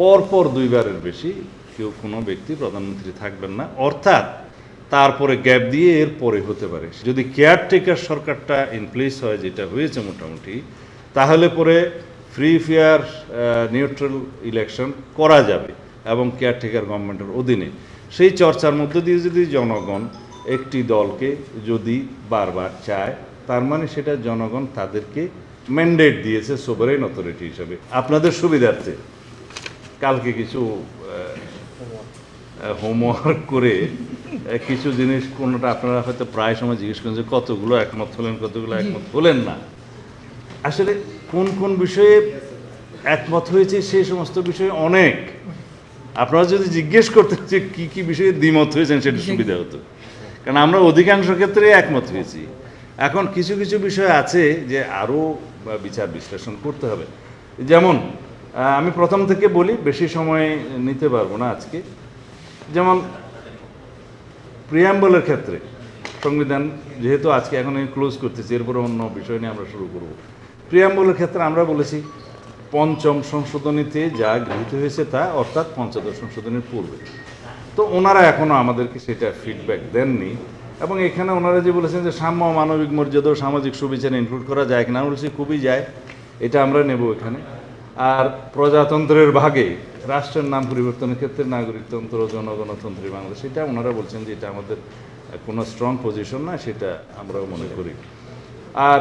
পরপর দুইবারের বেশি কেউ কোনো ব্যক্তি প্রধানমন্ত্রী থাকবেন না। অর্থাৎ তারপরে গ্যাপ দিয়ে এর পরে হতে পারে। যদি কেয়ারটেকার সরকারটা ইন প্লেস হয়, যেটা হয়েছে মোটামুটি, তাহলে পরে ফ্রি ফেয়ার নিউট্রাল ইলেকশন করা যাবে এবং কেয়ারটেকার গভর্নমেন্টের অধীনে। সেই চর্চার মধ্য দিয়ে যদি জনগণ একটি দলকে যদি বারবার চায়, তার মানে সেটা জনগণ তাদেরকে ম্যান্ডেট দিয়েছে সোভারেন অথরিটি হিসাবে। আপনাদের সুবিধার্থে। কালকে কিছু হোমওয়ার্ক করে কিছু জিনিস কোনোটা আপনারা হয়তো প্রায় সময় জিজ্ঞেস করেন যে কতগুলো একমত হলেন কতগুলো একমত হলেন না। আসলে কোন কোন বিষয়ে একমত হয়েছে সেই সমস্ত বিষয়ে অনেক। আপনারা যদি জিজ্ঞেস করতেন যে কী কী বিষয়ে দ্বিমত হয়েছেন সেটা সুবিধা হতো। কারণ আমরা অধিকাংশ ক্ষেত্রে একমত হয়েছি। এখন কিছু কিছু বিষয় আছে যে আরও বিচার বিশ্লেষণ করতে হবে। যেমন আমি প্রথম থেকে বলি, বেশি সময় নিতে পারব না আজকে। যেমন প্রিয়াম্বলের ক্ষেত্রে সংবিধান যেহেতু আজকে এখন আমি ক্লোজ করতেছি, এরপরে অন্য বিষয় নিয়ে আমরা শুরু করব। প্রিয়াম্বলের ক্ষেত্রে আমরা বলেছি, পঞ্চম সংশোধনীতে যা গৃহীত হয়েছে তা অর্থাৎ পঞ্চদশ সংশোধনীর পূর্বে। তো ওনারা এখনও আমাদেরকে সেটা ফিডব্যাক দেননি এবং এখানে ওনারা যে বলেছেন যে সাম্য মানবিক মর্যাদা সামাজিক সুবিচার ইনক্লুড করা যায় কিনা বলছি খুবই যায়। এটা আমরা নেব এখানে। আর প্রজাতন্ত্রের ভাগে রাষ্ট্রের নাম পরিবর্তনের ক্ষেত্রে নাগরিকতন্ত্র, জনগণতন্ত্রী বাংলাদেশ, এটা ওনারা বলছেন যে এটা আমাদের কোনো স্ট্রং পজিশন না, সেটা আমরাও মনে করি। আর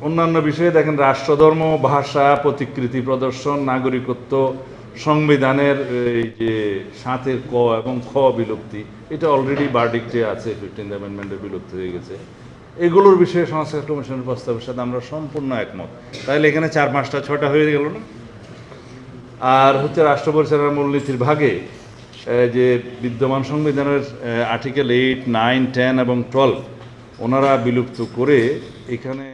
অন্যান্য বিষয়ে দেখেন, রাষ্ট্রধর্ম, ভাষা, প্রতিকৃতি প্রদর্শন, নাগরিকত্ব, সংবিধানের এই যে সাঁতের ক এবং খ বিলুপ্তি, এটা অলরেডি বার্ডিক্টে আছে ফিফটিন অ্যামেন্ডমেন্টের বিলুপ্তি হয়ে গেছে। এগুলোর বিষয়ে সংস্কার কমিশনের প্রস্তাবের সাথে আমরা সম্পূর্ণ একমত। তাহলে এখানে চার পাঁচটা ছটা হয়ে গেল না? আর হচ্ছে রাষ্ট্র পরিচালনার মূলনীতির ভাগে যে বিদ্যমান সংবিধানের আর্টিকেল এইট নাইন টেন এবং টুয়েলভ ওনারা বিলুপ্ত করে এখানে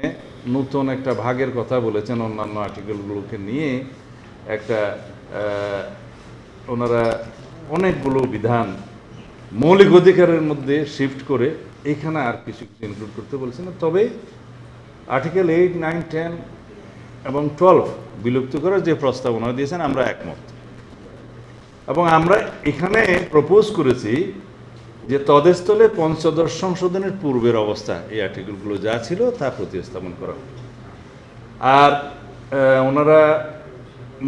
নতুন একটা ভাগের কথা বলেছেন অন্যান্য আর্টিকেলগুলোকে নিয়ে। একটা ওনারা অনেকগুলো বিধান মৌলিক অধিকারের মধ্যে শিফট করে এখানে আর কিছু কিছু ইনক্লুড করতে বলছেন তবে আর্টিকেল এইট নাইন টেন এবং টুয়েলভ বিলুপ্ত করার যে প্রস্তাবনা দিয়েছেন, আমরা একমত। এবং আমরা এখানে প্রপোজ করেছি যে তদেস্থলে পঞ্চদশ সংশোধনের পূর্বের অবস্থা, এই আর্টিকেলগুলো যা ছিল তা প্রতিস্থাপন করা আর ওনারা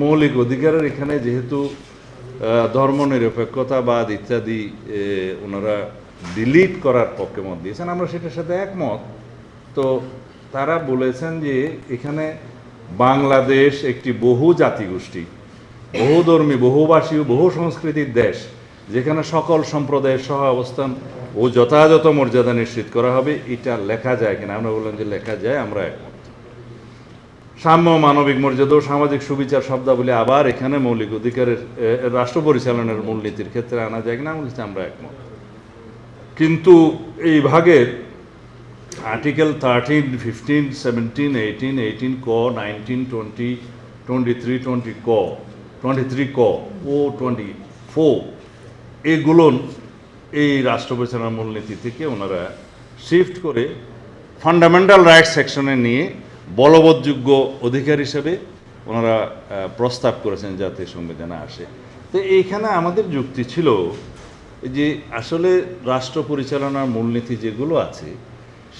মৌলিক অধিকারের এখানে যেহেতু ধর্মনিরপেক্ষতাবাদ ইত্যাদি ওনারা ডিলিট করার পক্ষে মত দিয়েছেন, আমরা সেটার সাথে একমত। তো তারা বলেছেন যে এখানে বাংলাদেশ একটি বহু জাতিগোষ্ঠী বহুধর্মী বহুভাষী বহু সংস্কৃতির দেশ, যেখানে সকল সম্প্রদায়ের সহ অবস্থান ও যথাযথ মর্যাদা নিশ্চিত করা হবে। এটা লেখা যায় কিনা? আমরা বললাম যে লেখা যায়, আমরা একমত। সাম্য মানবিক মর্যাদা ও সামাজিক সুবিচার শব্দাবলী আবার এখানে মৌলিক অধিকারের রাষ্ট্র পরিচালনার মূলনীতির ক্ষেত্রে আনা যায় কিনা? আমরা একমত। কিন্তু এই ভাগের article thirteen fifteen seventeen eighteen eighteen ক nineteen twenty twenty three twenty ক টোয়েন্টি থ্রি ক ও টোয়েন্টি ফোর এগুলো এই রাষ্ট্র পরিচালনার মূলনীতি থেকে ওনারা শিফট করে ফান্ডামেন্টাল রাইটস সেকশনে নিয়ে বলবৎযোগ্য অধিকার হিসেবে ওনারা প্রস্তাব করেছেন যাতে সংবিধানে আসে। তো এইখানে আমাদের যুক্তি ছিল যে আসলে রাষ্ট্র পরিচালনার মূলনীতি যেগুলো আছে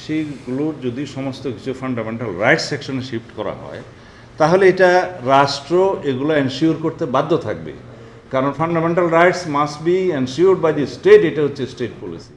সেইগুলোর যদি সমস্ত কিছু ফান্ডামেন্টাল রাইটস সেকশনে শিফট করা হয়, তাহলে এটা রাষ্ট্র এগুলো এনশিওর করতে বাধ্য থাকবে। কারণ fundamental rights must be ensure by the state এটা হচ্ছে স্টেট পলিসি